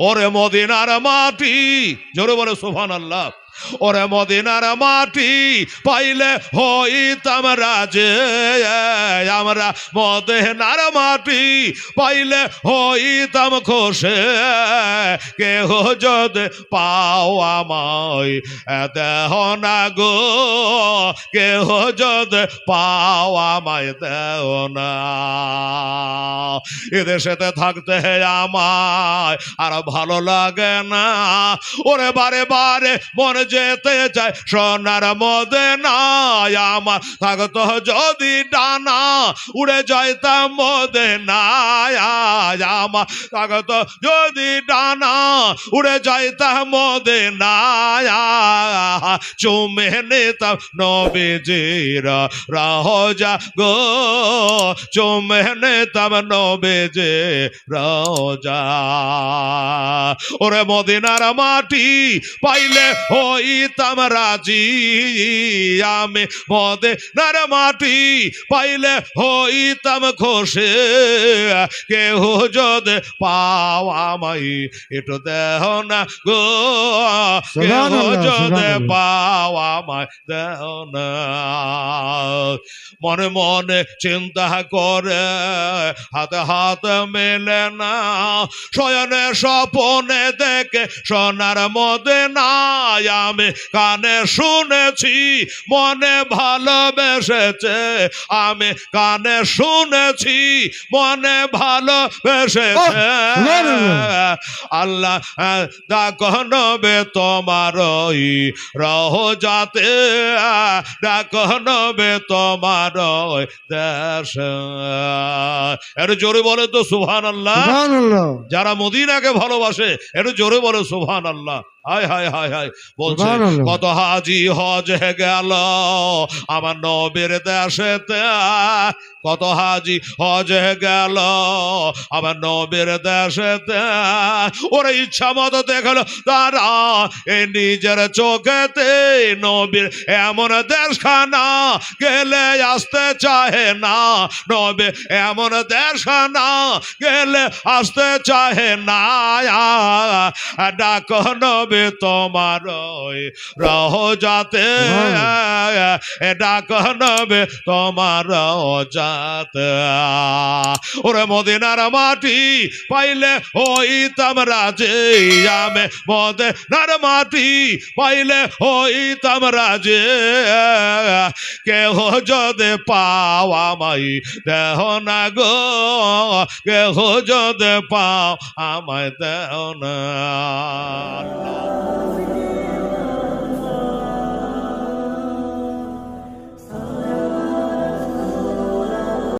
ওরে মদিনার মাটি। জোরে বলে সোভান আল্লাহ ওরে মদিনার মাটি পাইলে হইতাম রাজে। আমরা মদিনার মাটি পাইলে হইতাম খোসে। কেহ যদি পাও আমায় দেহ না গো। কেহ যদি পাও আমায় দেহ না। এদেশেতে থাকতে আমায়, আর ভালো লাগে না। ওরে বারে বারে মনে যেতে চাই সোনার মদে নাই আমার। থাকতো যদি ডানা, উড়ে যাইতাম মদে নাই আমার। থাকতো যদি ডানা, উড়ে যাইতাম মদে নাই চুমে নিতাম নবীজিরা রাহজা গো। চুমে নিতাম নবীজি রোজা ওরে মদিনার মাটি পাইলে হইতাম রাজি। আমি মদিনার মাটি পাইলে হইতাম খোসে কেহ যদি পাও আমাই একটু দেহ না গো। কেহ যদি সুবহানাল্লাহ। পাও আমায় না মনে মনে চিন্তা করে হাতে হাত মেলে না। শয়নে স্বপনে দেখে সোনার মধ্যে নাই। আমি কানে শুনেছি মনে ভালোবেসেছে। আমি কানে শুনেছি মনে ভালোবেসেছে। আল্লাহ ডাকনবে তোমার ওই যাতে ডাকনবে তোমার এটা দেশ। একটু জোরে বলে তো সুহান আল্লাহ যারা মদিনাকে ভালোবাসে একটু জোরে বলে সুহান আল্লাহ হায় হায় হায় হায় বলছে। কত হাজি হজ গেল আমার নবীর দেশেতে কত হাজি হজ গেল আমার নবীর দেশেতে। ওরা ইচ্ছা মতো দেখল তারা এই নিজের চোখেতে নবীর এমন দেশখানা গেলে আসতে চাহে না। নবে এমন দেশখানা গেলে আসতে চাহে না। ডাক নবে তোমার ওই রহ যাতে ডাক নবে তোমার যাতে ওরে মদিনার মাটি পাইলে হইতাম রাজে আমি মদিনার মাটি পাইলে হইতাম রাজে কেহ যদি পাও আমায় দেহ না গো, কেহ যদি পাও আমায় দেহ না।